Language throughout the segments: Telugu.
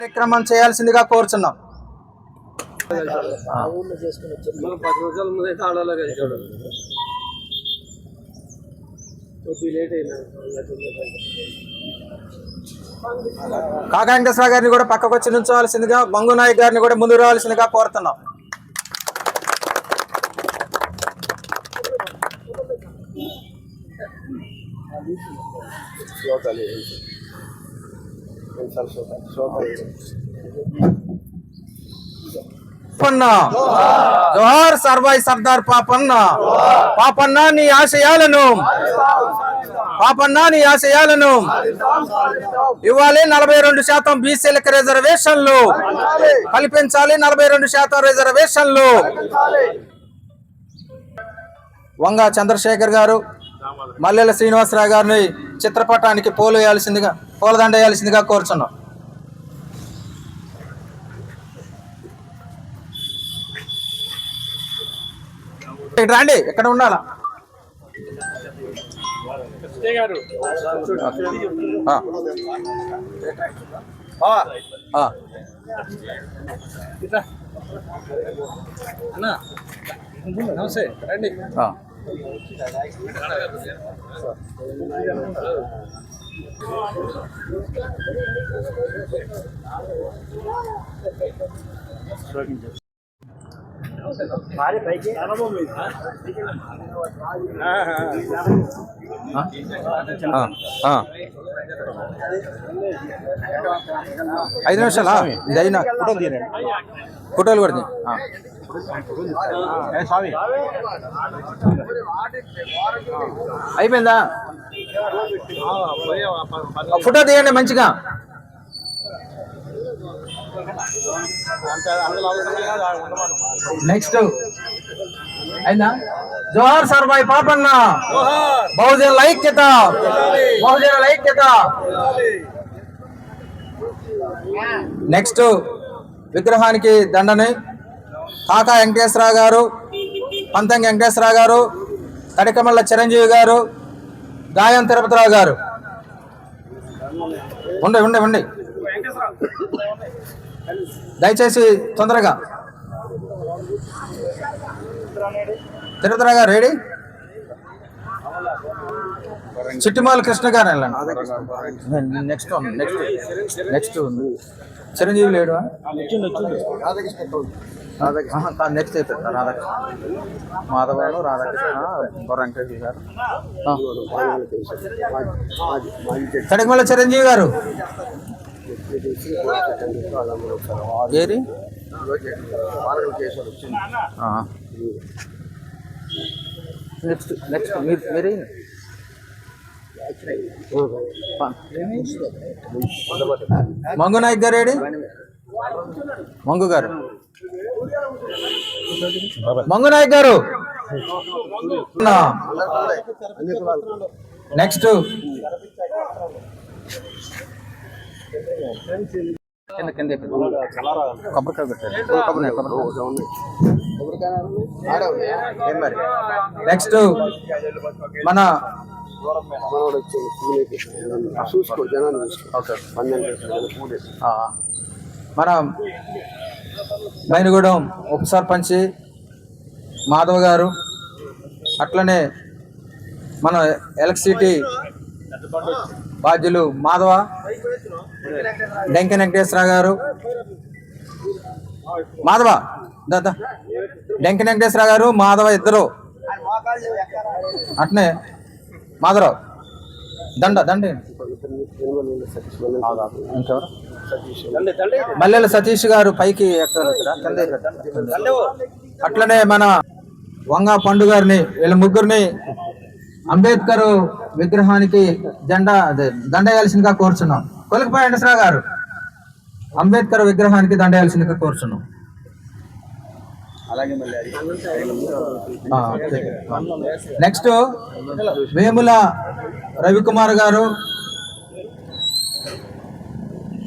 కార్యక్రమం చేయాల్సిందిగా కోరుచున్నాం. మనం పది రోజుల ముందు అయితే ఆడాలి కలిసాడు కొద్ది లేట్ అయినా కాకా వెంకటేశ్వర గారిని కూడా పక్కకు వచ్చి నుంచోవలసిందిగా బంగు నాయక్ గారిని కూడా ముందు రావాల్సిందిగా కోరుతున్నాం. పాపన్న జోహార్ సర్వాయి సర్దార్ పాపన్న. పాపన్న నీ ఆశయాలను. పాపన్న నీ ఆశయాలను. ఇవ్వాలి నలభై రెండు శాతం బీసీలకు రిజర్వేషన్లు కల్పించాలి నలభై రెండు శాతం రిజర్వేషన్లు వంగ చంద్రశేఖర్ గారు. మల్లెల శ్రీనివాసరావు గారిని చిత్రపటానికి పూలు వేయాల్సిందిగా పూలదండ వేయాల్సిందిగా కోరుచున్నాం. ఇక్కడ రండి ఇక్కడ ఉండాలా. నమస్తే. రండి. ఆ. ఆ. ఆ. ఐదు నిమిషాలా ఇది అయినా ఫోటోలు కూడా తీ. ఆ. అయిపోయిందా? ఫోటో తీయండి మంచిగా. నెక్స్ట్ అయిందా? జోహార్ సర్బాయ్ పాపన్న. బహుజన లైక్యత బహుజన లైక్యత నెక్స్ట్ విగ్రహానికి దండని కాకా వెంకటేశ్వరరావు గారు పంతంగి వెంకటేశ్వరరావు గారు తడికమల్ల చిరంజీవి గారు గాయం తిరుపతిరావు గారు. ఉండే ఉండే ఉండి. దయచేసి తొందరగా. తిరుపతిరావు గారు రెడీ? చిట్టిమాల కృష్ణ గారు వెళ్ళండి. నెక్స్ట్ నెక్స్ట్ నెక్స్ట్ ఉంది. చిరంజీవి లేడు నెక్స్ట్ అయిపోయింది రాధాకృష్ణ. మాధవరావు రాధాకృష్ణ బొర్ర వెంకటేశ్వర గారు తడికమల్ల చిరంజీవి గారు. ఏరి నెక్స్ట్ నెక్స్ట్ మీరు మీరే. మంగు నాయక్ గారు ఏడి మంగు గారు. మంగు నాయక్ గారు నెక్స్ట్ కింద కింద కొబ్బరికాయ పెట్టారు కొబ్బరి కొబ్బరి నెక్స్ట్ మన చూసుకో జనాన్ని మన మైనగూడెం ఉప సర్పంచి మాధవ్ గారు అట్లనే మన ఎలక్ట్రిసిటీ బాధ్యులు మాధవ డెంకి వెంకటేశ్వర గారు. మాధవ దాదా వెంకటేశ్వర గారు మాధవ ఇద్దరు. అట్నే మాధవరావు. దండ దండ. ఇంకెవరు? మల్లెల సతీష్ గారు పైకి? అట్లనే మన వంగ పండు గారిని వీళ్ళ ముగ్గురిని అంబేద్కర్ విగ్రహానికి జెండా అదే దండ వేయాల్సిందిగా కోరుచున్నాం కొలికపాయ వెంకటేశ్వరరావు గారు అంబేద్కర్ విగ్రహానికి దండ వేయాల్సిందిగా కోరుచున్నాం. నెక్స్ట్ వేముల రవికుమార్ గారు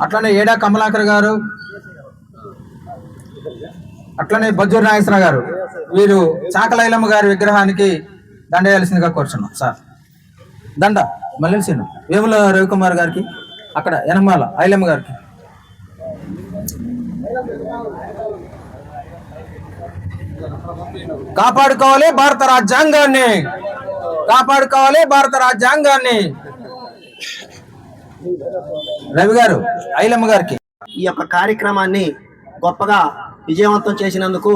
అట్లనే ఏడా కమలాకర్ గారు అట్లనే బజ్జూరు నాగేశ్వర గారు వీరు చాకలైలమ్మ గారి విగ్రహానికి దండ వేయాల్సిందిగా కోరుచున్నాం సార్. దండ మళ్ళీ వేముల రవికుమార్ గారికి అక్కడ ఎనమాల ఐలమ్మ గారికి. కాపాడుకోవాలి భారత రాజ్యాంగాన్ని. కాపాడుకోవాలి భారత రాజ్యాంగాన్ని. రవి గారు ఐలమ్మ గారికి. ఈ యొక్క కార్యక్రమాన్ని గొప్పగా విజయవంతం చేసినందుకు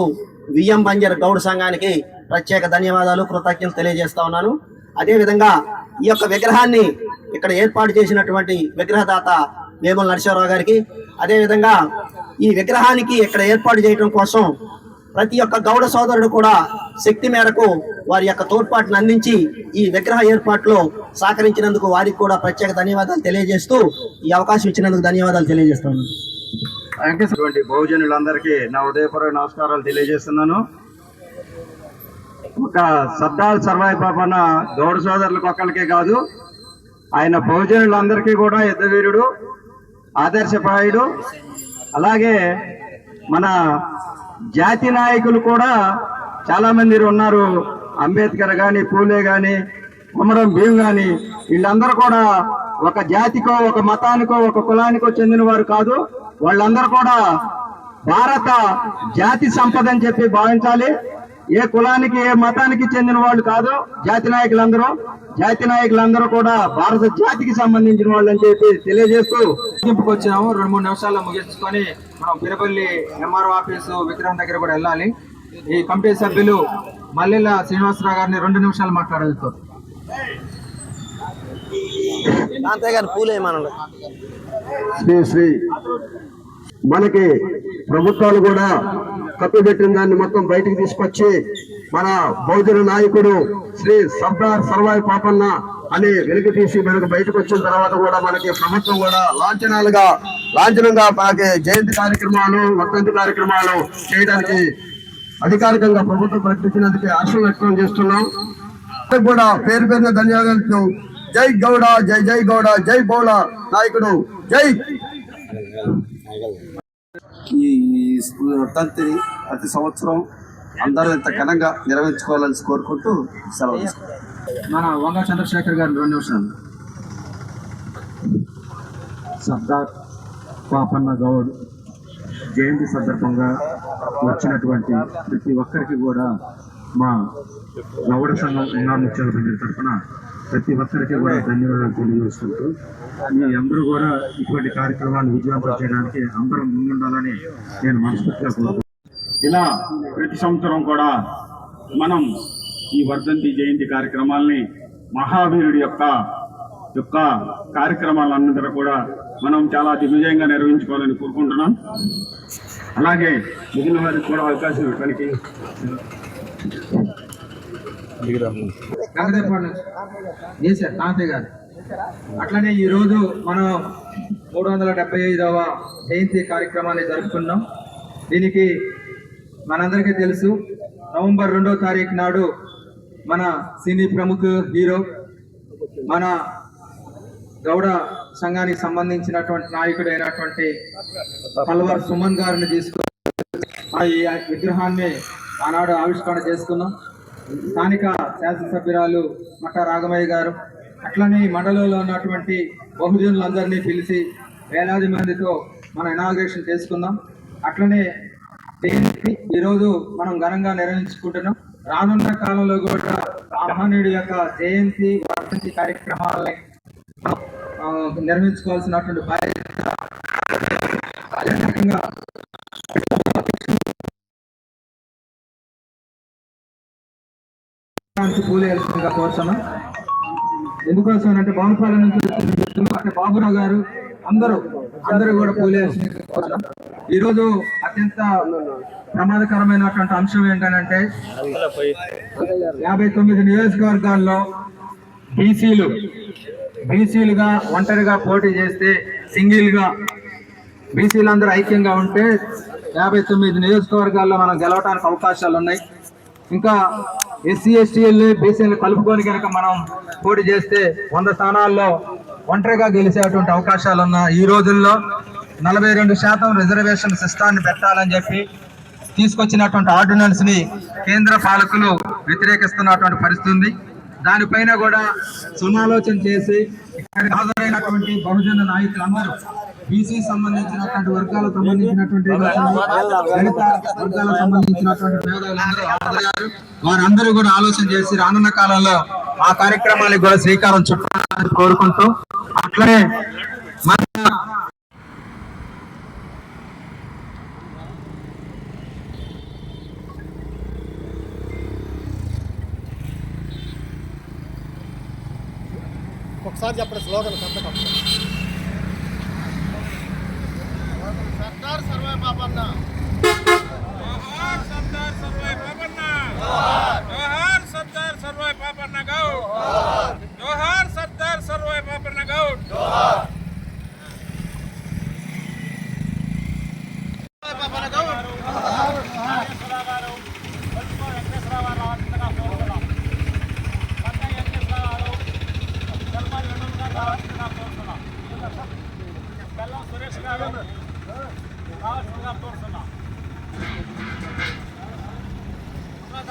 విఎం బంజర్ గౌడ్ సంఘానికి ప్రత్యేక ధన్యవాదాలు కృతజ్ఞతలు తెలియజేస్తా ఉన్నాను. అదేవిధంగా ఈ యొక్క విగ్రహాన్ని ఇక్కడ ఏర్పాటు చేసినటువంటి విగ్రహదాత వేముల నరసింహరావు గారికి అదేవిధంగా ఈ విగ్రహానికి ఇక్కడ ఏర్పాటు చేయడం కోసం ప్రతి ఒక్క గౌడ సోదరుడు కూడా శక్తి మేరకు వారి యొక్క తోడ్పాటును అందించి ఈ విగ్రహ ఏర్పాటులో సహకరించినందుకు వారికి కూడా ప్రత్యేక ధన్యవాదాలు తెలియజేస్తూ ఈ అవకాశం ఇచ్చినందుకు ధన్యవాదాలు తెలియజేస్తున్నాను అటువంటి బహుజనులందరికీ నా ఉదయపూర్వక నమస్కారాలు తెలియజేస్తున్నాను. ఒక సర్దార్ సర్వాయి పాపన్న గౌడ సోదరులకు ఒక్కరికే కాదు ఆయన బహుజనులందరికీ కూడా యుద్ధవీరుడు ఆదర్శప్రాయుడు అలాగే మన జాతి నాయకులు కూడా చాలా మంది ఉన్నారు. అంబేద్కర్ గాని పూలే గాని కుమరం భీమ్ గాని వీళ్ళందరూ కూడా ఒక జాతికో ఒక మతానికో ఒక కులానికో చెందిన వారు కాదు. వాళ్ళందరూ కూడా భారత జాతి సంపద అని చెప్పి భావించాలి. ఏ కులానికి ఏ మతానికి చెందిన వాళ్ళు కాదు జాతి నాయకులందరూ జాతి నాయకులందరూ కూడా భారత జాతికి సంబంధించిన వాళ్ళు అని చెప్పి తెలియజేస్తూ ముగింపుకు వచ్చాము. రెండు మూడు నిమిషాల్లో ముగించుకొని మనం పిరపల్లి ఎంఆర్ఓ ఆఫీసు విగ్రహం దగ్గర కూడా వెళ్ళాలి. ఈ కమిటీ సభ్యులు మల్లెల శ్రీనివాసరావు గారిని రెండు నిమిషాలు మాట్లాడగలుగుతారు పూలేమనండి శ్రీ శ్రీ మనకి ప్రభుత్వాలు కూడా కప్పిపెట్టిన దాన్ని మొత్తం బయటికి తీసుకొచ్చి మన బౌద్ధుల నాయకుడు శ్రీ సర్దార్ సర్వాయి పాపన్న అని వెలుగు తీసి మనకు బయటకు వచ్చిన తర్వాత కూడా మనకి ప్రభుత్వం కూడా లాంఛనాలుగా లాంఛనంగా మనకి జయంతి కార్యక్రమాలు వర్తంతి కార్యక్రమాలు చేయడానికి అధికారికంగా ప్రభుత్వం ప్రకటించినందుకే హర్షం వ్యక్తం చేస్తున్నాం. కూడా పేరు పేరున ధన్యవాదాలు జై గౌడ జై జై గౌడ జై బౌళ నాయకుడు జై! ఈ వర్ధంతిని ప్రతి సంవత్సరం అందరూ ఇంత ఘనంగా నిర్వహించుకోవాలని కోరుకుంటూ సెలవు మన వంగ చంద్రశేఖర్ గారిని రెండు నిమిషాలు. సర్దార్ పాపన్న గౌడ్ జయంతి సందర్భంగా వచ్చినటువంటి ప్రతి ఒక్కరికి కూడా మా గౌడ సంఘం ఉన్నా తరఫున ప్రతి ఒక్కరికి కూడా ధన్యవాదాలు తెలియజేసుకుంటూ మీ అందరూ కూడా ఇటువంటి కార్యక్రమాన్ని విజయవంతం చేయడానికి అందరం ముందుండాలని నేను మనస్ఫూర్తిగా కోరుకుంటున్నాను. ఇలా ప్రతి సంవత్సరం కూడా మనం ఈ వర్ధంతి జయంతి కార్యక్రమాల్ని మహావీరుడి యొక్క యొక్క కార్యక్రమాలందరూ కూడా మనం చాలా దిగ్విజయంగా నిర్వహించుకోవాలని కోరుకుంటున్నాం. అలాగే మిగిలిన వారికి కూడా అవకాశం ఇవ్వడానికి చేశారు తాతయ్య గారు. అట్లనే ఈ రోజు మనం మూడు వందల డెబ్బై ఐదవ జయంతి కార్యక్రమాన్ని జరుపుకున్నాం. దీనికి మనందరికీ తెలుసు నవంబర్ రెండో తారీఖు నాడు మన సినీ ప్రముఖ హీరో మన గౌడ సంఘానికి సంబంధించినటువంటి నాయకుడు అయినటువంటి పల్వర్ సుమన్ గారిని తీసుకు ఆ ఈ విగ్రహాన్ని ఆనాడు ఆవిష్కరణ చేసుకున్నాం. స్థానిక శాసనసభ్యురాలు మఠ రాఘమయ్య గారు అట్లనే ఈ మండలంలో ఉన్నటువంటి బహుజనులందరినీ పిలిచి వేలాది మందితో మనం ఇనాగ్రేషన్ చేసుకుందాం అట్లనే జయంతి ఈరోజు మనం ఘనంగా నిర్వహించుకుంటున్నాం రానున్న కాలంలో కూడా ఆ యొక్క జయంతి వర్ధంతి కార్యక్రమాలని నిర్మించుకోవాల్సినటువంటి నిర్వహించుకోవాల్సినటువంటి బాధ్యత నుంచి రకంగా దానికి పూలేయాల్సిందిగా ఎందుకోసం అంటే బాగుపాలెం నుంచి అంటే బాబురావు గారు అందరూ అందరూ కూడా పూలేయాల్సిందిగా కోరుతున్నాం. ఈరోజు అత్యంత ప్రమాదకరమైనటువంటి అంశం ఏంటంటే యాభై తొమ్మిది నియోజకవర్గాల్లో బీసీలు బీసీలుగా ఒంటరిగా పోటీ చేస్తే సింగిల్గా బీసీలందరూ బీసీలు అందరూ ఐక్యంగా ఉంటే యాభై తొమ్మిది నియోజకవర్గాల్లో మనం గెలవడానికి అవకాశాలు ఉన్నాయి ఇంకా ఎస్సీ ఎస్టీఎల్ని బీసీని కలుపుకొని కనుక మనం పోటీ చేస్తే వంద స్థానాల్లో ఒంటరిగా గెలిచేటువంటి అవకాశాలు ఉన్న ఈ రోజుల్లో నలభై రెండు శాతం రిజర్వేషన్ సిస్టాన్ని పెట్టాలని చెప్పి తీసుకొచ్చినటువంటి ఆర్డినెన్స్ని కేంద్ర పాలకులు వ్యతిరేకిస్తున్నటువంటి పరిస్థితి ఉంది. దానిపైన కూడా సమాలోచన చేసి హాజరైనటువంటి బహుజన నాయకులందరూ బీసీ సంబంధించినటువంటి వర్గాలకు సంబంధించినటువంటి దళిత వర్గాలకు సంబంధించినటువంటి మేధావులందరూ వారందరూ కూడా ఆలోచన చేసి రానున్న కాలంలో ఆ కార్యక్రమాలకు కూడా శ్రీకారం చుట్టాలని కోరుకుంటూ అట్లనే మన ఒకసారి చెప్పండి స్లోగన్ సర్దార్ సర్వాయి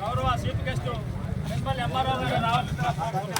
గౌరవ చీఫ్ గెస్ట్ ప్రిన్సిపల్ ఎంఆర్ఓ గారు రావాల్సిన